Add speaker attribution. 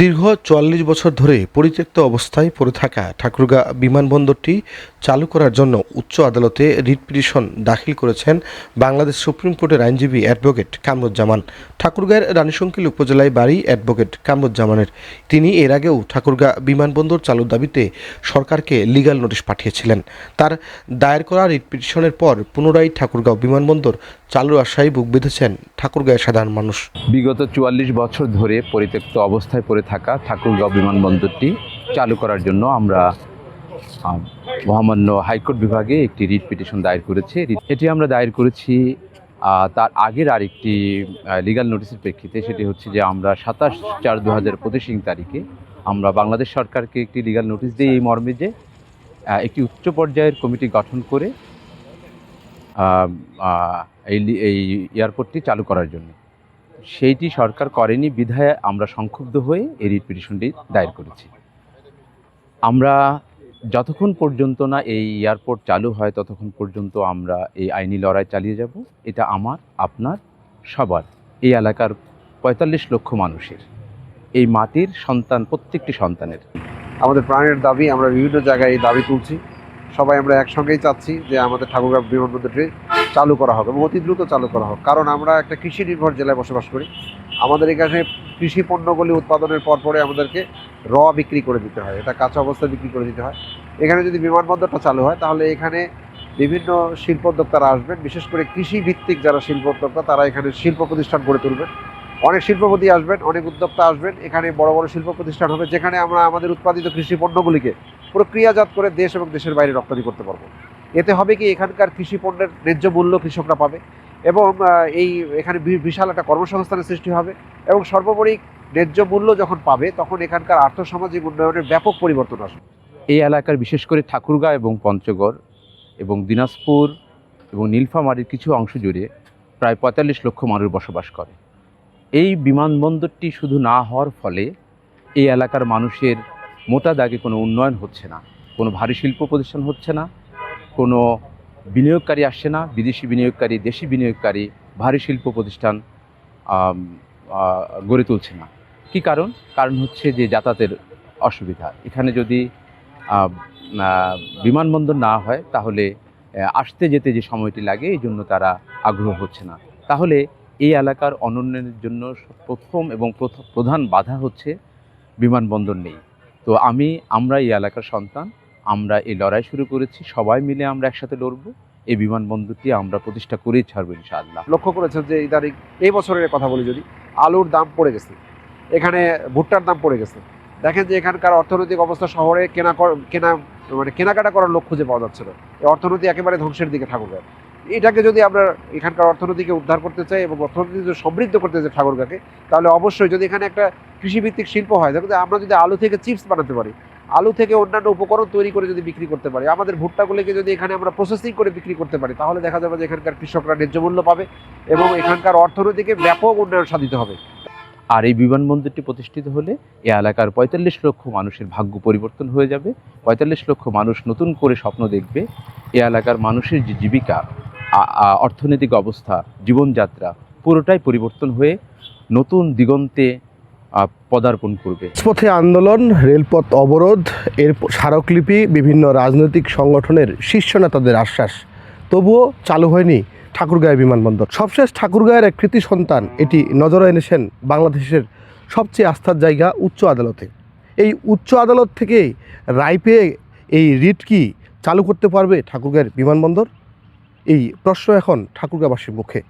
Speaker 1: দীর্ঘ চুয়াল্লিশ বছর ধরে পরিত্যক্ত অবস্থায় পড়ে থাকা ঠাকুরগাঁ বিমানবন্দরটি চালু করার জন্য উচ্চ আদালতে রিট পিটিশন দাখিল করেছেন বাংলাদেশ সুপ্রিম কোর্টের আইনজীবী অ্যাডভোকেট কামরুজ্জামান। ঠাকুরগাঁয়ের রানীশঙ্কিল উপজেলায় বাড়ি অ্যাডভোকেট কামরুজ্জামানের। তিনি এর আগেও ঠাকুরগাঁ বিমানবন্দর চালুর দাবিতে সরকারকে লিগ্যাল নোটিশ পাঠিয়েছিলেন। তার দায়ের করা রিট পিটিশনের পর পুনরায় ঠাকুরগাঁও বিমানবন্দর চালুর আশায় বুক বেঁধেছেন ঠাকুরগাঁয়ের সাধারণ মানুষ।
Speaker 2: বিগত চুয়াল্লিশ বছর ধরে পরিত্যক্ত অবস্থায় পড়ে থাকা ঠাকুরগাঁও বিমানবন্দরটি চালু করার জন্য আমরা মহামান্য হাইকোর্ট বিভাগে একটি রিট পিটিশন দায়ের করেছি। এটি আমরা দায়ের করেছি তার আগের আরেকটি লিগ্যাল নোটিশের প্রেক্ষিতে সেটি হচ্ছে যে আমরা সাতাশ চার দু হাজার পঁচিশ তারিখে আমরা বাংলাদেশ সরকারকে একটি লিগ্যাল নোটিশ দিই এই মর্মে যে একটি উচ্চ পর্যায়ের কমিটি গঠন করে এই এয়ারপোর্টটি চালু করার জন্য। সেইটি সরকার করেনি, বিধায় আমরা সংক্ষুব্ধ হয়ে এই রিট পিটিশনটি দায়ের করেছি। আমরা যতক্ষণ পর্যন্ত না এই এয়ারপোর্ট চালু হয়, ততক্ষণ পর্যন্ত আমরা এই আইনি লড়াই চালিয়ে যাব। এটা আমার, আপনার, সবার। এই এলাকার পঁয়তাল্লিশ লক্ষ মানুষের। এই মাটির সন্তান, প্রত্যেকটি সন্তানের।
Speaker 3: আমাদের প্রাণের দাবি, আমরা বিভিন্ন জায়গায় এই দাবি তুলছি। সবাই আমরা একসঙ্গেই চাচ্ছি যে আমাদের ঠাকুরগাঁও বিমানবন্দরটি চালু করা হোক এবং অতি দ্রুত চালু করা হোক। কারণ আমরা একটা কৃষি নির্ভর জেলায় বসবাস করি। আমাদের এখানে কৃষি পণ্যগুলি উৎপাদনের পর পরে আমাদেরকে র বিক্রি করে দিতে হয়। এটা কাঁচা অবস্থায় বিক্রি করে দিতে হয়। এখানে যদি বিমানবন্দরটা চালু হয়, তাহলে এখানে বিভিন্ন শিল্পোদ্যোক্তারা আসবেন। বিশেষ করে কৃষি ভিত্তিক যারা শিল্পোদ্যোক্তা তারা এখানে শিল্প প্রতিষ্ঠান গড়ে তুলবেন। অনেক শিল্পপতি আসবেন, অনেক উদ্যোক্তা আসবেন। এখানে বড় বড় শিল্প প্রতিষ্ঠান হবে, যেখানে আমরা আমাদের উৎপাদিত কৃষি পণ্যগুলিকে প্রক্রিয়াজাত করে দেশ এবং দেশের বাইরে রপ্তানি করতে পারব। এতে হবে কি এখানকার কৃষি পণ্যের ন্যায্য মূল্য কৃষকরা পাবে এবং এই এখানে বিশাল একটা কর্মসংস্থানের সৃষ্টি হবে এবং সর্বোপরি ন্যায্য মূল্য যখন পাবে, তখন এখানকার আর্থসামাজিক উন্নয়নের ব্যাপক পরিবর্তন আসবে।
Speaker 2: এই এলাকার বিশেষ করে ঠাকুরগাঁও এবং পঞ্চগড় এবং দিনাজপুর এবং নীলফামারীর কিছু অংশ জুড়ে প্রায় পঁয়তাল্লিশ লক্ষ মানুষ বসবাস করে। এই বিমানবন্দরটি শুধু না হওয়ার ফলে এই এলাকার মানুষের মোটা দাগে কোনো উন্নয়ন হচ্ছে না, কোনো ভারী শিল্প প্রতিষ্ঠান হচ্ছে না কোনো বিনিয়োগকারী আসছে না, বিদেশি বিনিয়োগকারী, দেশি বিনিয়োগকারী, ভারী শিল্প প্রতিষ্ঠান গড়ে তুলছে না। কী কারণ? কারণ হচ্ছে যে যাতায়াতের অসুবিধা। এখানে যদি বিমানবন্দর না হয়, তাহলে আসতে যেতে যে সময়টি লাগে, এই জন্য তারা আগ্রহ হচ্ছে না। তাহলে এই এলাকার অনুন্নয়নের জন্য প্রথম এবং প্রধান বাধা হচ্ছে বিমানবন্দর নেই। তো আমি আমরা এই এলাকার সন্তান। আমরা এই লড়াই শুরু করেছি, সবাই মিলে আমরা একসাথে লড়ব। এই বিমানবন্দরটি আমরা প্রতিষ্ঠা করেই ছাড়বো ইনশাআল্লাহ।
Speaker 3: লক্ষ্য করেছেন যে ইদানিং এই বছরের কথা বলি যদি, আলুর দাম পড়ে গেছে, এখানে ভুট্টার দাম পড়ে গেছে। দেখেন যে এখানকার অর্থনৈতিক অবস্থা শহরে কেনা কেনা মানে কেনাকাটা করার লক্ষ্য যে পাওয়া যাচ্ছে না। এই অর্থনীতি একেবারে ধ্বংসের দিকে ঠাকুরগাঁ। এটাকে যদি আমরা এখানকার অর্থনীতিকে উদ্ধার করতে চাই এবং অর্থনীতি যদি সমৃদ্ধ করতে চাই ঠাকুরগাঁকে, তাহলে অবশ্যই যদি এখানে একটা কৃষিভিত্তিক শিল্প হয় দেখো আমরা যদি আলু থেকে চিপস বানাতে পারি আলু থেকে অন্যান্য উপকরণ তৈরি করে যদি বিক্রি করতে পারি আমাদের ভুট্টাগুলিকে যদি এখানে আমরা প্রসেসিং করে বিক্রি করতে পারি তাহলে দেখা যাবে যে এখানকার কৃষকরা ন্যায্য মূল্য পাবে এবং এখানকার অর্থনীতিকে ব্যাপক উন্নয়ন সাধিত হবে।
Speaker 2: আর এই বিমানবন্দরটি প্রতিষ্ঠিত হলে এ এলাকার পঁয়তাল্লিশ লক্ষ মানুষের ভাগ্য পরিবর্তন হয়ে যাবে। পঁয়তাল্লিশ লক্ষ মানুষ নতুন করে স্বপ্ন দেখবে এ এলাকার মানুষের যে জীবিকা অর্থনৈতিক অবস্থা জীবনযাত্রা পুরোটাই পরিবর্তন হয়ে নতুন দিগন্তে পদার্পণ করবে।
Speaker 1: পথে আন্দোলন, রেলপথ অবরোধ, এর স্মারকলিপি, বিভিন্ন রাজনৈতিক সংগঠনের শীর্ষ নেতাদের আশ্বাস। তবুও চালু হয়নি ঠাকুরগাঁও বিমানবন্দর। সবশেষ ঠাকুরগাঁয়ের এক কৃতি সন্তান, এটি নজরে এনেছেন বাংলাদেশের সবচেয়ে আস্থার জায়গা উচ্চ আদালতে। এই উচ্চ আদালত থেকে রায় পেয়ে এই রিট কি চালু করতে পারবে ঠাকুরগাঁয়ের বিমানবন্দর? এই প্রশ্ন এখন ঠাকুরগাঁবাসীর মুখে।